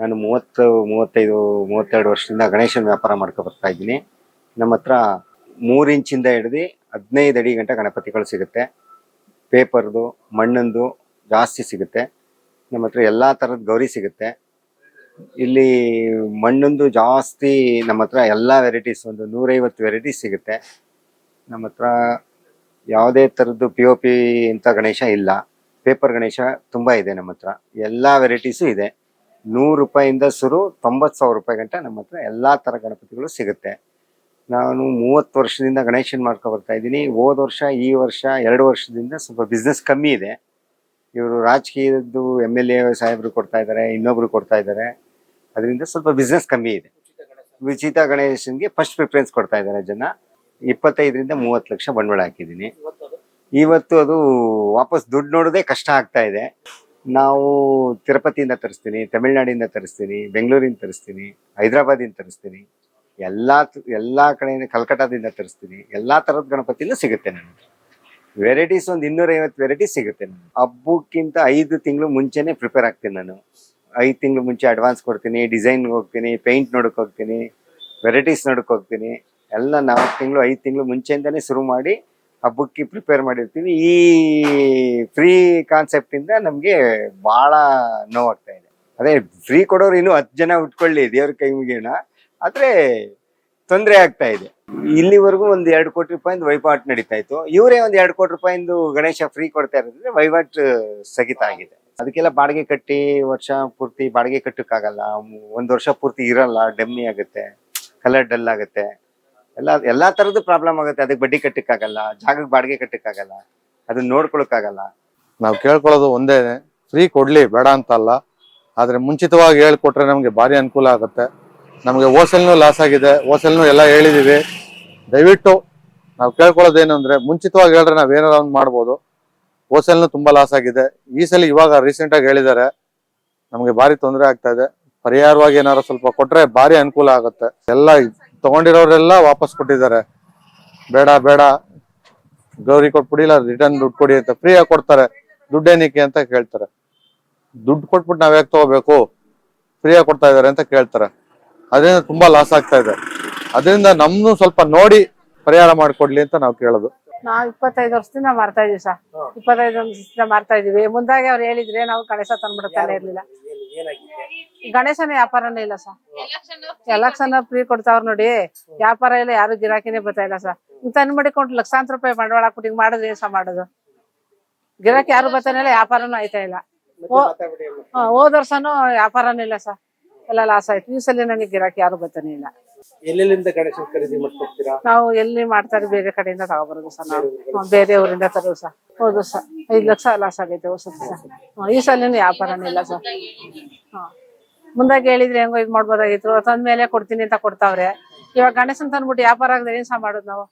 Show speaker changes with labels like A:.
A: ನಾನು ಮೂವತ್ತು, ಮೂವತ್ತೈದು, ಮೂವತ್ತೆರಡು ವರ್ಷದಿಂದ ಗಣೇಶನ ವ್ಯಾಪಾರ ಮಾಡ್ಕೊ ಬರ್ತಾ ಇದ್ದೀನಿ. ನಮ್ಮ ಹತ್ರ ಮೂರು ಇಂಚಿಂದ ಹಿಡಿದು ಹದಿನೈದು ಅಡಿ ಗಂಟೆ ಗಣಪತಿಗಳು ಸಿಗುತ್ತೆ. ಪೇಪರ್ದು, ಮಣ್ಣಂದು ಜಾಸ್ತಿ ಸಿಗುತ್ತೆ. ನಮ್ಮ ಹತ್ರ ಎಲ್ಲ ಥರದ ಗೌರಿ ಸಿಗುತ್ತೆ. ಇಲ್ಲಿ ಮಣ್ಣಂದು ಜಾಸ್ತಿ ನಮ್ಮ ಹತ್ರ ಎಲ್ಲ ವೆರೈಟೀಸ್, ಒಂದು ನೂರೈವತ್ತು ವೆರೈಟೀಸ್ ಸಿಗುತ್ತೆ. ನಮ್ಮ ಹತ್ರ ಯಾವುದೇ ಥರದ್ದು ಪಿ ಒ ಪಿ ಇಂಥ ಗಣೇಶ ಇಲ್ಲ. ಪೇಪರ್ ಗಣೇಶ ತುಂಬ ಇದೆ ನಮ್ಮ ಹತ್ರ. ಎಲ್ಲ ವೆರೈಟೀಸು ಇದೆ. ನೂರು ರೂಪಾಯಿಂದ ಶುರು ತೊಂಬತ್ತು ಸಾವಿರ ರೂಪಾಯಿ ಗಂಟ ನಮ್ಮ ಹತ್ರ ಎಲ್ಲ ಥರ ಗಣಪತಿಗಳು ಸಿಗುತ್ತೆ. ನಾನು ಮೂವತ್ತು ವರ್ಷದಿಂದ ಗಣೇಶನ್ ಮಾಡ್ಕೊ ಬರ್ತಾ ಇದ್ದೀನಿ. ಹೋದ ವರ್ಷ, ಈ ವರ್ಷ, ಎರಡು ವರ್ಷದಿಂದ ಸ್ವಲ್ಪ ಬಿಸ್ನೆಸ್ ಕಮ್ಮಿ ಇದೆ. ಇವರು ರಾಜಕೀಯದ್ದು ಎಂ ಎಲ್ ಎ ಸಾಹೇಬರು ಕೊಡ್ತಾ ಇದ್ದಾರೆ, ಇನ್ನೊಬ್ರು ಕೊಡ್ತಾ ಇದ್ದಾರೆ. ಅದರಿಂದ ಸ್ವಲ್ಪ ಬಿಸ್ನೆಸ್ ಕಮ್ಮಿ ಇದೆ. ವಿಚಿತ ಗಣೇಶನ್ಗೆ ಫಸ್ಟ್ ಪ್ರಿಫರೆನ್ಸ್ ಕೊಡ್ತಾ ಇದ್ದಾರೆ ಜನ. ಇಪ್ಪತ್ತೈದರಿಂದ ಮೂವತ್ತು ಲಕ್ಷ ಬಂಡವಾಳ ಹಾಕಿದ್ದೀನಿ. ಇವತ್ತು ಅದು ವಾಪಸ್ ದುಡ್ಡು ನೋಡೋದೇ ಕಷ್ಟ ಆಗ್ತಾ ಇದೆ. ನಾವು ತಿರುಪತಿಯಿಂದ ತರಿಸ್ತೀನಿ, ತಮಿಳ್ನಾಡಿಂದ ತರಿಸ್ತೀನಿ, ಬೆಂಗಳೂರಿಂದ ತರಿಸ್ತೀನಿ ಹೈದ್ರಾಬಾದಿಂದ ತರಿಸ್ತೀನಿ. ಎಲ್ಲ ಎಲ್ಲ ಕಡೆಯಿಂದ ಕಲ್ಕಟ್ಟಾದಿಂದ ತರಿಸ್ತೀನಿ. ಎಲ್ಲ ಥರದ ಗಣಪತಿನೂ ಸಿಗುತ್ತೆ ನನಗೆ. ವೆರೈಟೀಸ್ ಒಂದು ಇನ್ನೂರೈವತ್ತು ವೆರೈಟೀಸ್ ಸಿಗುತ್ತೆ ನಾನು ಹಬ್ಬಕ್ಕಿಂತ ಐದು ತಿಂಗಳು ಮುಂಚೆನೇ ಪ್ರಿಪೇರ್ ಆಗ್ತೀನಿ ನಾನು. ಐದು ತಿಂಗಳು ಮುಂಚೆ ಅಡ್ವಾನ್ಸ್ ಕೊಡ್ತೀನಿ, ಡಿಸೈನ್ ಹೋಗ್ತೀನಿ ಪೇಂಟ್ ನೋಡಕ್ಕೆ ಹೋಗ್ತೀನಿ, ವೆರೈಟೀಸ್ ನೋಡಕ್ಕೆ ಹೋಗ್ತೀನಿ. ಎಲ್ಲ ನಾಲ್ಕು ತಿಂಗಳು, ಐದು ತಿಂಗಳು ಮುಂಚೆಯಿಂದನೇ ಶುರು ಮಾಡಿ ಹಬ್ಬಕ್ಕೆ ಪ್ರಿಪೇರ್ ಮಾಡಿರ್ತೀವಿ. ಈ ಫ್ರೀ ಕಾನ್ಸೆಪ್ಟ್ ಇಂದ ನಮಗೆ ಬಹಳ ನೋವಾಗ್ತಾ ಇದೆ. ಅದೇ ಫ್ರೀ ಕೊಡೋರು ಇನ್ನು ಹತ್ತು ಜನ ಉಟ್ಕೊಳ್ಳಿ, ದೇವ್ರ ಕೈ ಮುಗಿಯೋಣ. ಆದರೆ ತೊಂದರೆ ಆಗ್ತಾ ಇದೆ. ಇಲ್ಲಿವರೆಗೂ ಒಂದ್ ಎರಡು ಕೋಟಿ ರೂಪಾಯಿಂದ ವಹಿವಾಟು ನಡೀತಾ ಇತ್ತು. ಇವರೇ ಒಂದ್ ಎರಡು ಕೋಟಿ ರೂಪಾಯಿಂದು ಗಣೇಶ ಫ್ರೀ ಕೊಡ್ತಾ ಇರೋದ್ರೆ ವಹಿವಾಟು ಸ್ಥಗಿತ ಆಗಿದೆ. ಅದಕ್ಕೆಲ್ಲ ಬಾಡಿಗೆ ಕಟ್ಟಿ ವರ್ಷ ಪೂರ್ತಿ ಬಾಡಿಗೆ ಕಟ್ಟಕ್ಕಾಗಲ್ಲ. ಒಂದ್ ವರ್ಷ ಪೂರ್ತಿ ಇರಲ್ಲ. ಡೆಮ್ಮಿ ಆಗುತ್ತೆ. ಕಲರ್ ಡಲ್ ಆಗುತ್ತೆ. ಎಲ್ಲ, ಎಲ್ಲಾ ತರದ್ದು ಪ್ರಾಬ್ಲಮ್ ಆಗುತ್ತೆ. ಅದಕ್ಕೆ ಬಡ್ಡಿ ಕಟ್ಟಕ್ಕಾಗಲ್ಲ, ಜಾಗಕ್ಕೆ ಬಾಡಿಗೆ ಕಟ್ಟಕ್ಕಾಗಲ್ಲ, ಅದನ್ನ ನೋಡ್ಕೊಳಕ್ಕಾಗಲ್ಲ.
B: ನಾವು ಕೇಳ್ಕೊಳ್ಳೋದು ಒಂದೇ ಫ್ರೀ ಕೊಡ್ಲಿ, ಬೇಡ ಅಂತ ಅಲ್ಲ. ಆದ್ರೆ ಮುಂಚಿತವಾಗಿ ಹೇಳ್ಕೊಟ್ರೆ ನಮಗೆ ಭಾರಿ ಅನುಕೂಲ ಆಗುತ್ತೆ. ನಮಗೆ ಹೋಲ್ಸೇಲ್ನು ಲಾಸ್ ಆಗಿದೆ. ಹೋಲ್ಸೇಲ್ನು ಎಲ್ಲ ಹೇಳಿದೀವಿ. ದಯವಿಟ್ಟು ನಾವು ಕೇಳ್ಕೊಳ್ಳೋದೇನು ಅಂದ್ರೆ, ಮುಂಚಿತವಾಗಿ ಹೇಳಿದ್ರೆ ನಾವ್ ಏನಾರ ಒಂದು ಮಾಡ್ಬೋದು. ಹೋಲ್ಸೇಲ್ನು ತುಂಬಾ ಲಾಸ್ ಆಗಿದೆ. ಈ ಸಲ ಇವಾಗ ರೀಸೆಂಟ್ ಆಗಿ ಹೇಳಿದ್ದಾರೆ ನಮಗೆ ಭಾರಿ ತೊಂದರೆ ಆಗ್ತಾ ಇದೆ. ಪರಿಹಾರವಾಗಿ ಏನಾರು ಸ್ವಲ್ಪ ಕೊಟ್ರೆ ಭಾರಿ ಅನುಕೂಲ ಆಗುತ್ತೆ. ಎಲ್ಲ ತಗೊಂಡಿರೋರೆಲ್ಲ ವಾಪಸ್ ಕೊಟ್ಟಿದ್ದಾರೆ. ಬೇಡ ಬೇಡ. ಗೌರಿ ಕೊಟ್ಬಿಡಿ ಇಲ್ಲ ರಿಟರ್ನ್ ದುಡ್ಡು ಕೊಡಿ ಅಂತ ಫ್ರೀ ಆಗಿ ಕೊಡ್ತಾರೆ. ದುಡ್ಡೇನಿಕೆ ಅಂತ ಕೇಳ್ತಾರೆ. ದುಡ್ಡು ಕೊಟ್ಬಿಟ್ಟು ನಾವ್ ಯಾಕೆ ತಗೋಬೇಕು? ಆಗಿ ಕೊಡ್ತಾ ಇದಾರೆ ಅಂತ ಕೇಳ್ತಾರೆ. ಅದರಿಂದ ತುಂಬಾ ಲಾಸ್ ಆಗ್ತಾ ಇದೆ. ಅದರಿಂದ ನಮ್ನು ಸ್ವಲ್ಪ ನೋಡಿ ಪರಿಹಾರ ಮಾಡ್ಕೊಡ್ಲಿ ಅಂತ ನಾವು ಕೇಳೋದು.
C: ನಾವು ಇಪ್ಪತ್ತೈದು ವರ್ಷದಿಂದ ಮಾಡ್ತಾ ಇದೀವಿ ಸರ್. ಇಪ್ಪತ್ತೈದು ವರ್ಷದಿಂದ ಮಾಡ್ತಾ ಇದೀವಿ. ಮುಂದಾಗೆ ಅವ್ರು ಹೇಳಿದ್ರೆ ನಾವು ಕಣೇಶ ತಂದ್ಬಿಡ್ತಾನೆ ಇರ್ಲಿಲ್ಲ. ಗಣೇಶನ ವ್ಯಾಪಾರನೇ ಇಲ್ಲ ಸರ್. ಎಲೆಕ್ಷನ್ ಫ್ರೀ ಕೊಡ್ತಾವ್ರ ನೋಡಿ ವ್ಯಾಪಾರ ಇಲ್ಲ ಯಾರು ಗಿರಾಕಿನೇ ಬರ್ತಾ ಇಲ್ಲ ಸರ್. ಇಂತ ಅನ್ಮಡಿಕೊಂಡು ಲಕ್ಷಾಂತರ ರೂಪಾಯಿ ಬಂಡವಾಳ ಹಾಕ್ಬಿಟ್ಟು ಮಾಡಿದ್ರೆ ಏನ್ ಸಹ ಮಾಡೋದು? ಗಿರಾಕಿ ಯಾರು ಬರ್ತಾನೆ ಇಲ್ಲ ವ್ಯಾಪಾರನೂ ಆಯ್ತಾ ಇಲ್ಲ. ಹೋದ ವರ್ಷನೂ ವ್ಯಾಪಾರನೂ ಇಲ್ಲ ಸರ್. ಎಲ್ಲ ಲಾಸ್ ಆಯ್ತು. ಈ ಸಲ ನನಗೆ ಗಿರಾಕಿ ಯಾರು ಬರ್ತಾನೆ ಇಲ್ಲ.
D: ಎಲ್ಲೆಲ್ಲಿಂದ ಗಣೇಶ ಖರೀದಿ ಮಾಡ್ತಿರ್ತೀರಾ
C: ನಾವು ಎಲ್ಲಿ ಮಾಡ್ತಾರೆ ಬೇರೆ ಕಡೆಯಿಂದ ತಗೊಬರೋದು ಸರ್ ನಾವು. ಬೇರೆ ಊರಿಂದ ತರೋದು ಸರ್. ಹೌದು ಸರ್. ಐದು ಲಕ್ಷ ಲಾಸ್ ಆಗೈತೆ ಹೊಸ ಸರ್ ಈ ಸಲ ವ್ಯಾಪಾರನೇ ಇಲ್ಲ ಸರ್. ಹಾ. ಮುಂದಾಗಿ ಹೇಳಿದ್ರೆ ಹೆಂಗೋ ಇದು ಮಾಡ್ಬೋದಾಗಿತ್ತು. ತಂದ ಮೇಲೆ ಕೊಡ್ತೀನಿ ಅಂತ ಕೊಡ್ತಾವ್ರೆ. ಇವಾಗ ಗಣೇಶನ್ ತಂದ್ಬಿಟ್ಟು ವ್ಯಾಪಾರ ಆಗದೆ ಏನ್ ಸಹ ಮಾಡೋದು ನಾವು?